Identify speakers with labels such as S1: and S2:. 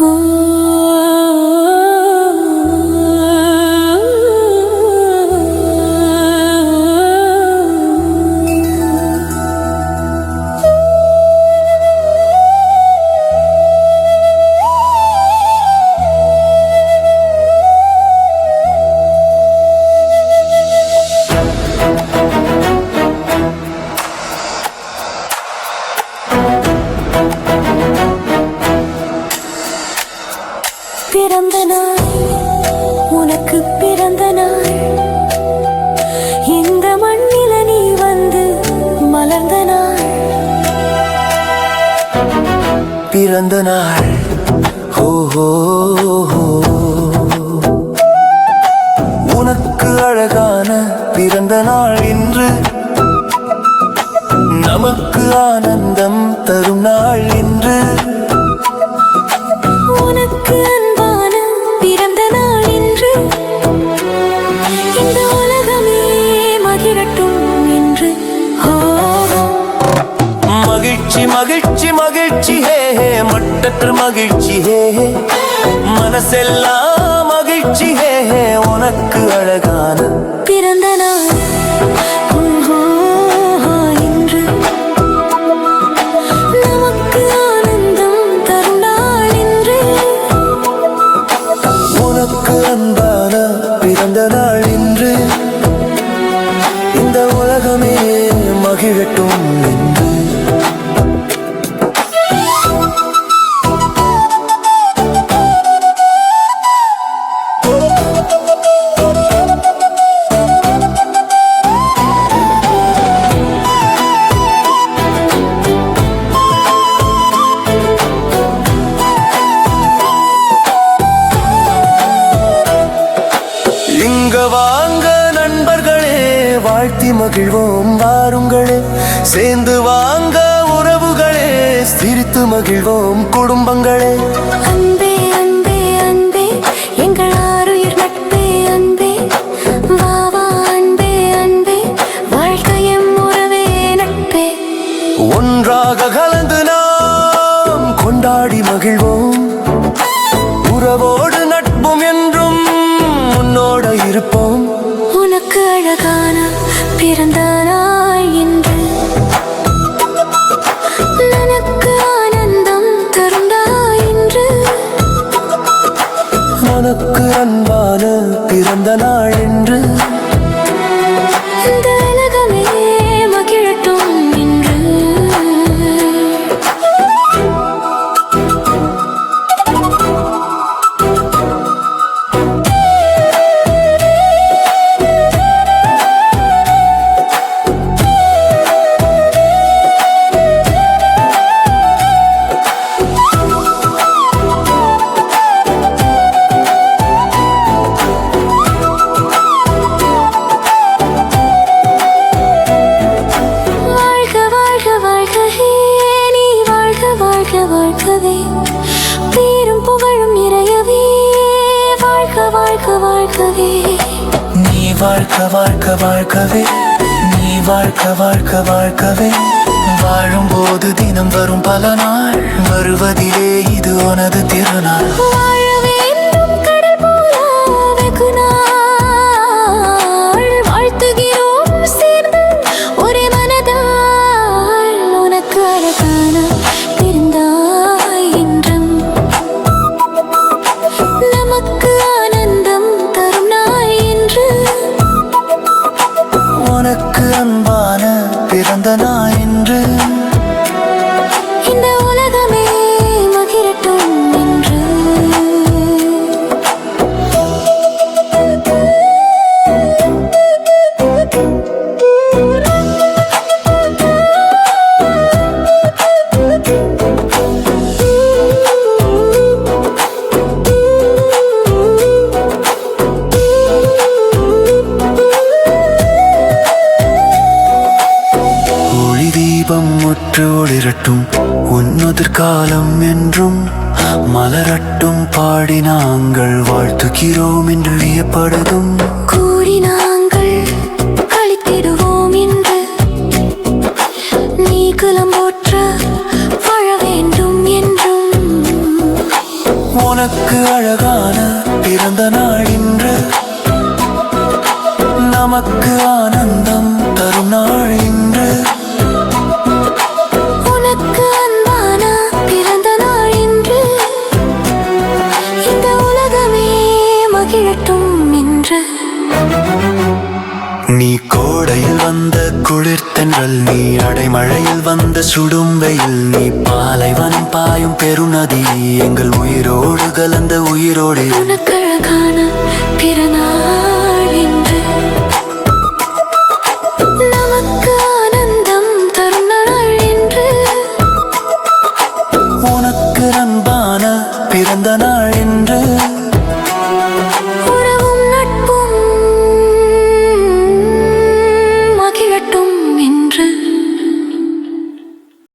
S1: Oh. பிறந்த நாள் உனக்கு பிறந்த நாள். இந்த மண்ணில நீ வந்து மலர்ந்த நாள்.
S2: பிறந்த நாள். ஹோ உனக்கு அழகான பிறந்த நாள் இன்று. நமக்கு ஆனந்தம் தரும் நாள் இன்று. மகிழ்ச்சி மகிழ்ச்சி மகிழ்ச்சி ஹே ஹே. மட்டற்ற மகிழ்ச்சி ஹே ஹே. மனசெல்லாம் மகிழ்ச்சி ஹே ஹே. உனக்கு அழகான
S1: பிறந்த நாள்.
S2: பிறந்த நாள் இன்று. இந்த உலகமே மகிழட்டும் என்று. வாங்க நண்பர்களே வாழ்த்தி மகிழ்வோம் வாருங்களே. சேர்ந்து வாங்க உறவுகளே சிரித்து மகிழ்வோம் குடும்பங்களே.
S1: அன்பே அன்பே அன்பே எங்கள் ஆருயிர் நட்பே அன்பே. வா வா அன்பே அன்பே வாழ்க்கையும் உறவே நட்பே.
S2: ஒன்றாக கலந்து நாம் கொண்டாடி மகிழ்வோம்
S1: உனக்கு அழகான பிறந்த நாள் என்று எனக்கு ஆனந்தம் தருந்தாய் என்று
S2: உனக்கு அன்பான பிறந்த நாள் என்று
S1: நீ
S2: வாழ்க்க வாழ்க்க வாழ்க்கவே. நீ வாழ்க்க வாழ்க்க வாழ்க்கவே. வாழும்போது தினம் வரும் பல நாள். வருவதிலே இது உனது திருநாள்.
S1: உனக்கு
S2: அன்பான பிறந்த நாய் முற்று ஒளிரட்டும். உன்னதிர் காலம் என்றும் மலரட்டும். பாடி நாங்கள் வாழ்த்துகிறோம் என்று வியப்படுதும்.
S1: கூடி நாங்கள் கழித்திடுவோம் என்று நீ குலம் போற்ற வாழ வேண்டும் என்றும்.
S2: உனக்கு அழகான பிறந்த நாள் இன்று. நமக்கு ஆனந்தம் தரும் நாள் குளிர்த்தென்றல் நீ அடைமழையில் வந்த சுடும் வெயில் நீ பாலைவனம் பாயும் பெருநதி. எங்கள் உயிரோடு கலந்த உயிரோடு.
S1: உனக்கழகான பிறநாள் என்று நமக்கு ஆனந்தம் தரும் நாள் உனக்கு அன்பான பிறந்த நாள் என்று